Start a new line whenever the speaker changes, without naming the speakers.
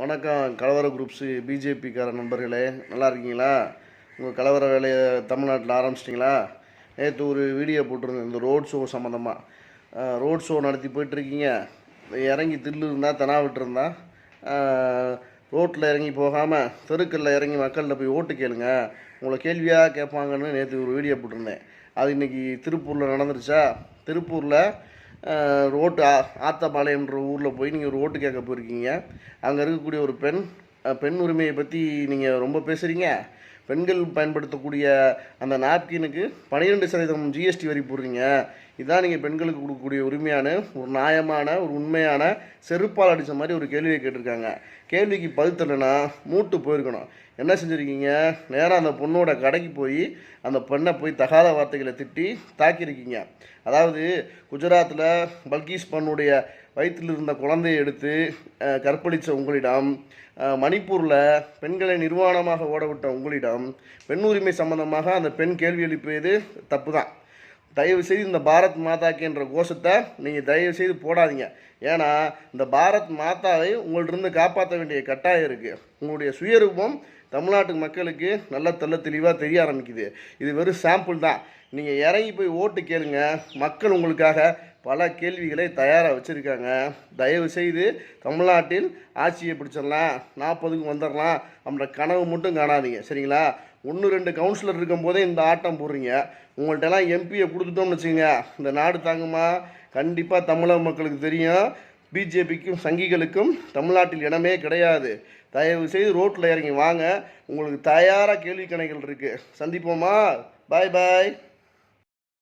வணக்கம் கலவர குரூப்ஸு பிஜேபிக்கார நண்பர்களே. நல்லா இருக்கீங்களா? உங்கள் கலவர வேலையை தமிழ்நாட்டில் ஆரம்பிச்சிட்டிங்களா? நேற்று ஒரு வீடியோ போட்டிருந்தேன் இந்த ரோட் ஷோ சம்மந்தமாக ரோட் ஷோ நடத்தி போயிட்டுருக்கீங்க. இறங்கி தில்லு இருந்தால் தெனா விட்டுருந்தா ரோட்டில் இறங்கி போகாமல் தெருக்களில் இறங்கி மக்கள்கிட்ட போய் ஓட்டு கேளுங்க. உங்களை கேள்வியாக கேட்பாங்கன்னு நேற்று ஒரு வீடியோ போட்டிருந்தேன். அது இன்றைக்கி திருப்பூரில் நடந்துருச்சா? திருப்பூரில் ரோட்டு ஆ ஆத்தபாளையம்ன்ற ஊரில் போய் நீங்கள் ஒரு ஓட்டு கேட்க போயிருக்கீங்க. அங்கே இருக்கக்கூடிய ஒரு பெண் பெண் உரிமையை பற்றி நீங்கள் ரொம்ப பேசுகிறீங்க பெண்கள் பயன்படுத்தக்கூடிய அந்த நாப்கினுக்கு பன்னிரெண்டு சதவீதம் ஜிஎஸ்டி வரி போடுறீங்க. இதான் நீங்கள் பெண்களுக்கு கொடுக்கக்கூடிய உரிமையான ஒரு நியாயமான ஒரு உண்மையான செருப்பால் அடித்த மாதிரி ஒரு கேள்வியை கேட்டிருக்காங்க. கேள்விக்கு பதில் மூட்டு போயிருக்கணும். என்ன செஞ்சுருக்கீங்க? நேராக அந்த பொண்ணோட கடைக்கு போய் அந்த பெண்ணை போய் தகாத வார்த்தைகளை திட்டி தாக்கியிருக்கீங்க. அதாவது குஜராத்தில் பல்கீஸ் பண்ணுடைய வயிற்றில் இருந்த குழந்தையை எடுத்து கற்பழித்த உங்களிடம் மணிப்பூரில் பெண்களை நிர்வாணமாக ஓடவிட்ட உங்களிடம் பெண் உரிமை சம்பந்தமாக அந்த பெண் கேள்வி எழுப்பியது தப்பு தான் தயவு செய்து இந்த பாரத் மாதாக்கு என்ற கோஷத்தை நீங்கள் தயவு செய்து போடாதீங்க. ஏன்னா இந்த பாரத் மாதாவை உங்கள்கிட்ட காப்பாற்ற வேண்டிய கட்டாயம் இருக்குது உங்களுடைய சுயரூபம் தமிழ்நாட்டு மக்களுக்கு நல்ல தெல்ல தெளிவாக தெரிய ஆரம்பிக்குது. இது வெறும் சாம்பிள் தான். நீங்கள் இறங்கி போய் ஓட்டு கேளுங்க. மக்கள் உங்களுக்காக பல கேள்விகளை தயாராக வச்சுருக்காங்க. தயவு செய்து தமிழ்நாட்டில் ஆட்சியை பிடிச்சிடலாம் நாற்பதுக்கு வந்துடலாம் அப்படின்ற கனவு மட்டும் காணாதீங்க. சரிங்களா? ஒன்று ரெண்டு கவுன்சிலர் இருக்கும்போதே இந்த ஆட்டம் போடுறீங்க. உங்கள்கிட்டலாம் எம்பியை கொடுத்துட்டோம்னு வச்சுக்கோங்க. இந்த நாடு தாங்குமா? கண்டிப்பாக தமிழக மக்களுக்கு தெரியும். பிஜேபிக்கும் சங்கிகளுக்கும் தமிழ்நாட்டில் இடமே கிடையாது. தயவு செய்து ரோட்டில் இறங்கி வாங்க. உங்களுக்கு தயாராக கேள்வி கணைகள் இருக்குது சந்திப்போமா? பாய் பாய்